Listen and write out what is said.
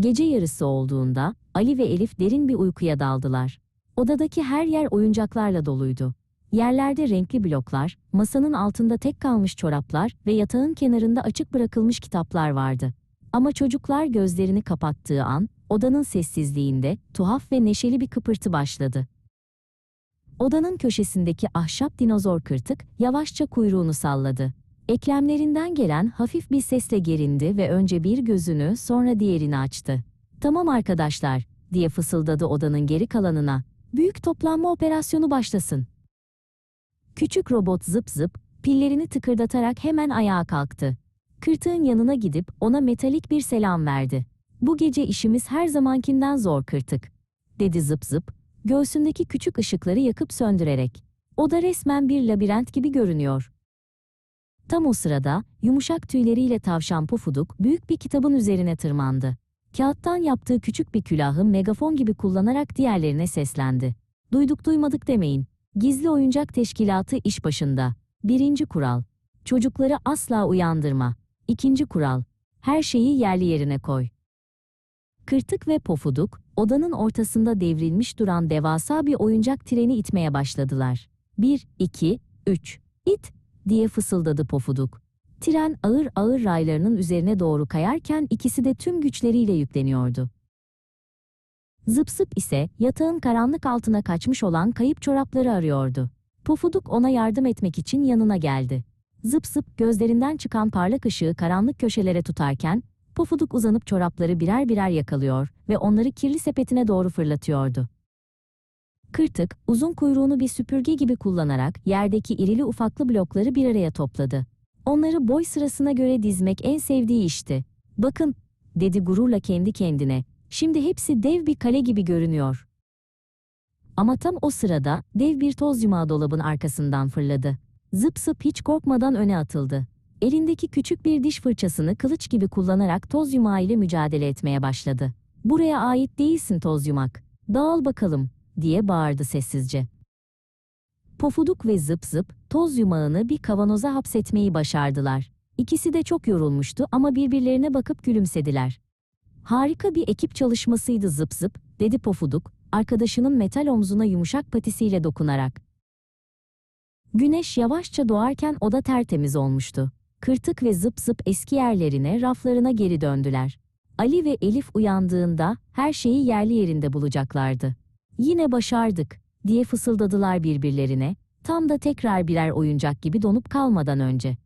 Gece yarısı olduğunda Ali ve Elif derin bir uykuya daldılar. Odadaki her yer oyuncaklarla doluydu. Yerlerde renkli bloklar, masanın altında tek kalmış çoraplar ve yatağın kenarında açık bırakılmış kitaplar vardı. Ama çocuklar gözlerini kapattığı an, odanın sessizliğinde tuhaf ve neşeli bir kıpırtı başladı. Odanın köşesindeki ahşap dinozor kırtık yavaşça kuyruğunu salladı. Eklemlerinden gelen hafif bir sesle gerindi ve önce bir gözünü sonra diğerini açtı. Tamam arkadaşlar, diye fısıldadı odanın geri kalanına. Büyük toplanma operasyonu başlasın. Küçük robot zıp zıp, pillerini tıkırdatarak hemen ayağa kalktı. Kırtığın yanına gidip ona metalik bir selam verdi. Bu gece işimiz her zamankinden zor kırtık, dedi zıp zıp, göğsündeki küçük ışıkları yakıp söndürerek. Oda resmen bir labirent gibi görünüyor. Tam o sırada, yumuşak tüyleriyle tavşan pufuduk büyük bir kitabın üzerine tırmandı. Kağıttan yaptığı küçük bir külahı megafon gibi kullanarak diğerlerine seslendi. Duyduk duymadık demeyin. Gizli oyuncak teşkilatı iş başında. Birinci kural. Çocukları asla uyandırma. İkinci kural. Her şeyi yerli yerine koy. Kırtık ve pofuduk, odanın ortasında devrilmiş duran devasa bir oyuncak treni itmeye başladılar. Bir, iki, üç, it, diye fısıldadı pofuduk. Tren ağır ağır raylarının üzerine doğru kayarken ikisi de tüm güçleriyle yükleniyordu. Zıp zıp ise yatağın karanlık altına kaçmış olan kayıp çorapları arıyordu. Pofuduk ona yardım etmek için yanına geldi. Zıp zıp gözlerinden çıkan parlak ışığı karanlık köşelere tutarken, Pofuduk uzanıp çorapları birer birer yakalıyor ve onları kirli sepetine doğru fırlatıyordu. Kırtık, uzun kuyruğunu bir süpürge gibi kullanarak yerdeki irili ufaklı blokları bir araya topladı. Onları boy sırasına göre dizmek en sevdiği işti. Bakın, dedi gururla kendi kendine, şimdi hepsi dev bir kale gibi görünüyor. Ama tam o sırada dev bir toz yumağı dolabın arkasından fırladı. Zıp zıp hiç korkmadan öne atıldı. Elindeki küçük bir diş fırçasını kılıç gibi kullanarak toz yumağı ile mücadele etmeye başladı. Buraya ait değilsin toz yumak. Dağıl bakalım, diye bağırdı sessizce. Pofuduk ve zıp zıp toz yumağını bir kavanoza hapsetmeyi başardılar. İkisi de çok yorulmuştu ama birbirlerine bakıp gülümsediler. Harika bir ekip çalışmasıydı zıp zıp, dedi Pofuduk, arkadaşının metal omzuna yumuşak patisiyle dokunarak. Güneş yavaşça doğarken oda tertemiz olmuştu. Kırtık ve zıp zıp eski yerlerine, raflarına geri döndüler. Ali ve Elif uyandığında her şeyi yerli yerinde bulacaklardı. Yine başardık, diye fısıldadılar birbirlerine, tam da tekrar birer oyuncak gibi donup kalmadan önce.